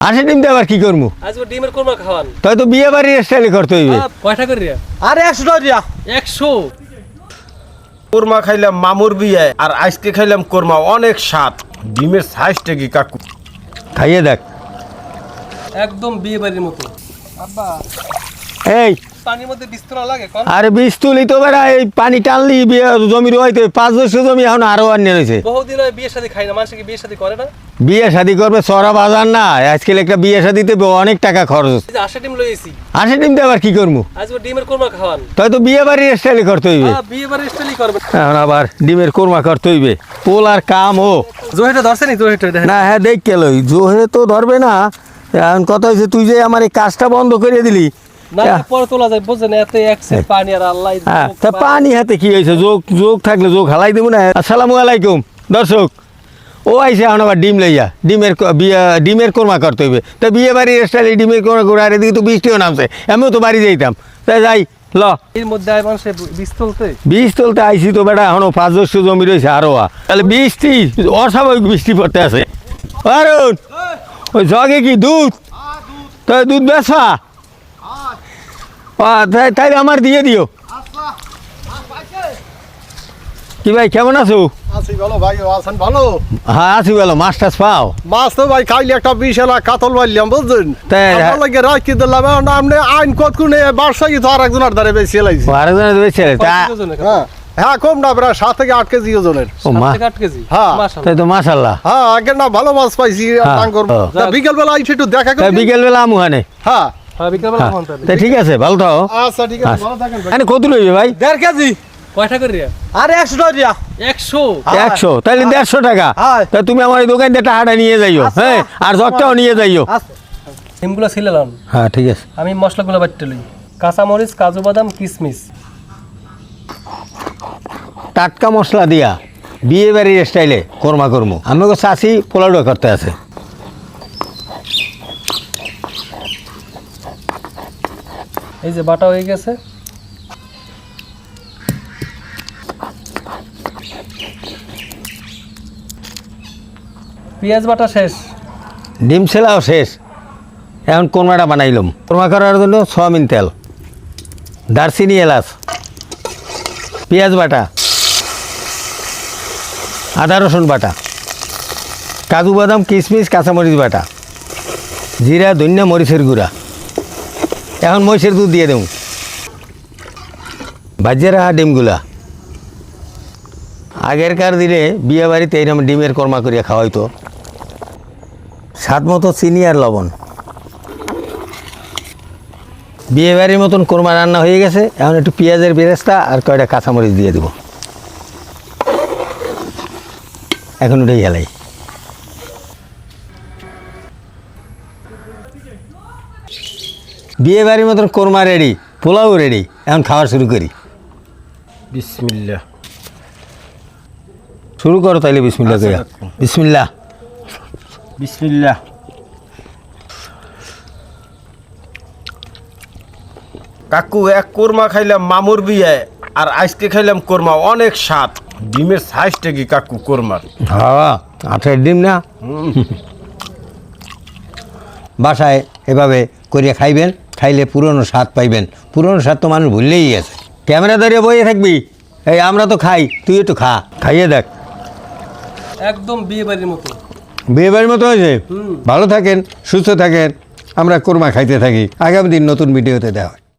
আশি ডিম দিয়ে আবার কি করব আজকে ডিমের কোরমা খাওয়ান। তাই তো বিয়ে বাড়ির স্টাইলে করতে হইবে। কয়টা করে রিয়া? আরে একশো টাকা দিয়া একশো? কোরমা খাইলাম মামুর বিয়ে আর আজকে খাইলাম কোরমা অনেক স্বাদ। ডিমের সাইজটা কি কাকু? খাইয়ে দেখ। একদম বিয়ে বাড়ির মতো। আব্বা। এই। পানির মধ্যে বিস্তরা লাগে আরে বীজ তুলি তো বেড়া এই পানি টানলি বিয়ে জমি রইতে পাঁচ জমি এখন আরও আন্য রয়েছে বহুদিন হয় বিয়ে শাদী খাই না মানুষ কি বিয়ে শাদী করে না? বিয়ে শাদি করবে সরা বাজার না। আজকাল একটা বিয়ে শাদিতে অনেক টাকা খরচ এই যে ডিম লইছি আশি ডিম দিয়ে আবার কি করব আজকে ডিমের কোরমা খাওয়ান। তাই তো বিয়ে বাড়ির স্টাইলে করতে হইবে। বিয়ে বাড়ির এখন আবার ডিমের কোরমা করতে হইবে। পোল আর কাম ও। জোহেটা ধরছে নি জোহেটা না হ্যাঁ দেখ কেল জোহে তো ধরবে না। এখন কথা হয়েছে তুই যে আমার এই কাজটা বন্ধ করে দিলি পানি হ্যাঁ তা পানি হাতে কি হয়েছে? যোগ যোগ থাকলে যোগ হালাই দেবো না। আসসালামু আলাইকুম। দর্শক ও আইসে এখন আবার ডিম লইয়া। ডিমের বিয়া ডিমের কোরমা করতে হইবে। তা বিয়ে বাড়ির স্টাইলে ডিমের কোরমা করে আর এদিকে তো বৃষ্টিও নামছে। আমিও তো বাড়ি যাইতাম। তাই যাই ল। এর মধ্যে আয় বীজ তুলতে? বীজ তুলতে আইসি তো বেটা এখনও পাঁচ বছর জমি রয়েছে আরও। তাহলে বৃষ্টি অস্বাভাবিক বৃষ্টি পড়তে আছে। ওই জগে কি দুধ? তো দুধ বেসা তাই তাই আমার দিয়ে দিও। কি ভাই কেমন আছো? আছি ভালো ভাই আছেন ভালো? হ্যাঁ আছি বলো মাছ টাছ পাও? মাছ তো ভাই খাইলে একটা বিশাল কাতল মারলাম বুঝছেন? আমার লাগে রাখি দিলাম আপনি আইন কত কোনে বাসায় তো আর একজনের ধারে বেশি লাইছি আরেকজনের বেছে তা হ্যাঁ। হ্যাঁ কম না প্রায় সাত থেকে আট কেজি ওজনের। ও মা হ্যাঁ। তাই তো মাশাল্লাহ হ্যাঁ আগে না ভালো মাছ পাইছি হ্যাঁ, বিকেল বেলা একটু দেখা বিকেল বেলা হ্যাঁ। হ্যাঁ। হ্যাঁ ঠিক আছে ভালো থাও আচ্ছা ঠিক আছে আচ্ছা। ভালো থাকেন ভাই। মানে কত লইবে ভাই? দেড় কেজি। কয়টা করে আরে একশো টাকা একশো? হ্যাঁ। একশো? তাহলে দেড়শো টাকা। হ্যাঁ। তা তুমি আমার দোকান দিয়ে টাকাটা নিয়ে যাইও আচ্ছা। হ্যাঁ? আর জগটাও নিয়ে যাইও। আচ্ছা। ছিলাম হ্যাঁ ঠিক আছে। আমি মশলাগুলো বাটতে লই। কাঁচামরিচ কাজু বাদাম কিশমিশ টাটকা মশলা দিয়া বিয়ে বাড়ির স্টাইলে কর্মা কর্ম। আমাকে চাষি পোলাডো করতে আছে। এই যে বাটা হয়ে গেছে। পেঁয়াজ বাটা শেষ। ডিম ছেলাও শেষ। এখন কোরমাটা বানাইলাম। কোরমা করার জন্য সয়াবিন তেল, দারচিনি এলাচ, পেঁয়াজ বাটা, আদা রসুন বাটা, কাজু বাদাম কিশমিশ কাঁচামরিচ বাটা, জিরা, ধনিয়া, মরিচের গুঁড়া। এখন মহিষের দুধ দিয়ে দেব। বাজিয়ে রাখা ডিমগুলা। আগেরকার দিনে বিয়ে বাড়িতে এইরকম ডিমের কর্মা করিয়া খাওয়াইতো। স্বাদ মতো চিনি আর লবণ। বিয়ে বাড়ির মতন কোরমা রান্না হয়ে গেছে, এখন একটু পেঁয়াজের বেরেস্তা আর কয়টা কাঁচামরিচ দিয়ে দিব। এখন উঠেই হেলাই। বিয়ে বাড়ির মতন কোরমা রেডি পোলাও রেডি এখন খাওয়া শুরু করি। বিসমিল্লা শুরু করো তাইলে বিসমিল্লা কইয়া। বিসমিল্লা বিসমিল্লা কাকু এক কোরমা খাইলাম মামুর বিয়ে আর আজকে খাইলাম কোরমা অনেক স্বাদ। ডিমের সাইজটা কি কাকু কোরমার? হাওয়া আঠের ডিম না? বাসায় এভাবে করিয়া খাইবেন। খাইলে পুরনো স্বাদ পাইবেন। পুরনো স্বাদ তো মানুষ ভুললেই গেছে। ক্যামেরা দাঁড়িয়ে বইয়ে থাকবি? এই আমরা তো খাই তুই একটু খা। খাইয়ে দেখ। একদম বিয়ে বাড়ির মতো। বিয়ে বাড়ির মতো হয়েছে? ভালো থাকেন সুস্থ থাকেন। আমরা কোরমা খাইতে থাকি। আগামী দিন নতুন ভিডিওতে দেওয়া হয়।